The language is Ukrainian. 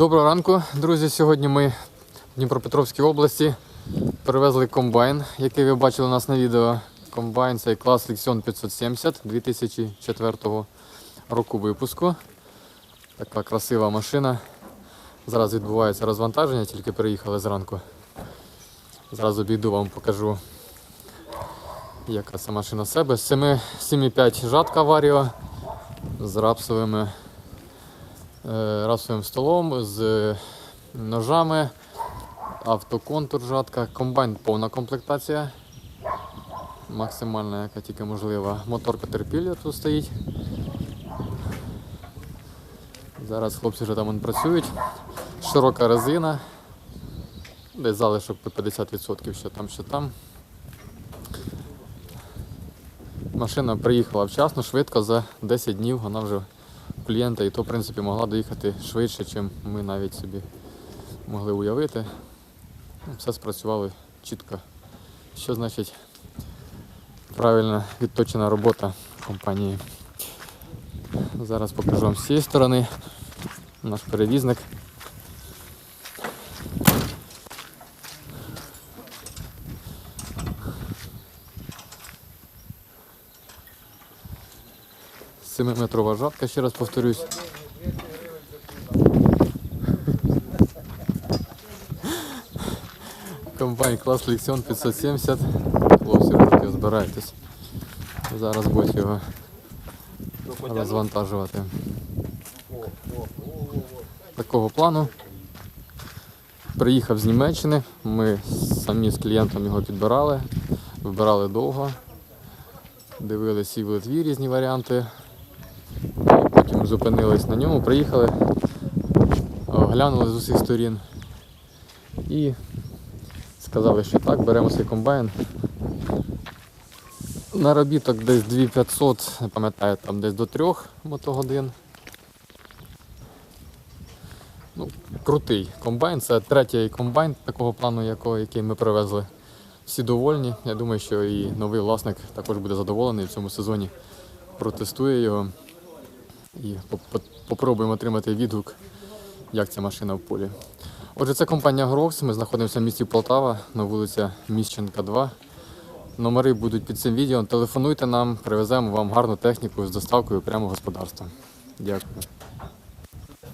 Доброго ранку, друзі. Сьогодні ми в Дніпропетровській області привезли комбайн, який ви бачили у нас на відео. Комбайн цей клас Lexion 570 2004 року випуску. Така красива машина. Зараз відбувається розвантаження, тільки приїхали зранку. Зразу обійду вам покажу, яка ця машина себе. 7 7,5 жатка Варіо з рапсовими расовим столом з ножами, автоконтур жатка, комбайн повна комплектація. Максимальна, яка тільки можлива. Мотор Caterpillar тут стоїть. Зараз хлопці вже там працюють. Широка резина. Десь залишок по 50%, що там, що там. Машина приїхала вчасно, швидко, за 10 днів вона вже клієнта і то, в принципі, могла доїхати швидше, ніж ми навіть собі могли уявити. Ну, Все спрацювало чітко. Що значить правильна відточена робота компанії. Зараз покажу вам з цієї сторони наш перевізник. Семиметрова жатка, ще раз повторюсь. Комбайн клас Lexion 570. Хлопці, ви тут збираєтесь. Зараз будуть його розвантажувати. Такого плану. Приїхав з Німеччини. Ми самі з клієнтом його підбирали, вибирали довго. Дивилися і в Литві різні варіанти. Потім зупинились на ньому, приїхали, оглянули з усіх сторін і сказали, що так, беремо цей комбайн. Наробіток десь 2500, не пам'ятаю, там десь до 3 мотогодин. Ну, крутий комбайн, це третій комбайн такого плану, якого, який ми привезли. Всі довольні. Я думаю, що і новий власник також буде задоволений в цьому сезоні. Протестує його і по- по- попробуємо отримати відгук, як ця машина в полі. Отже, це компанія Грокс. Ми знаходимося в місті Полтава на вулиці Міщенка 2. Номери будуть під цим відео. Телефонуйте нам, привеземо вам гарну техніку з доставкою прямо в господарство. Дякую.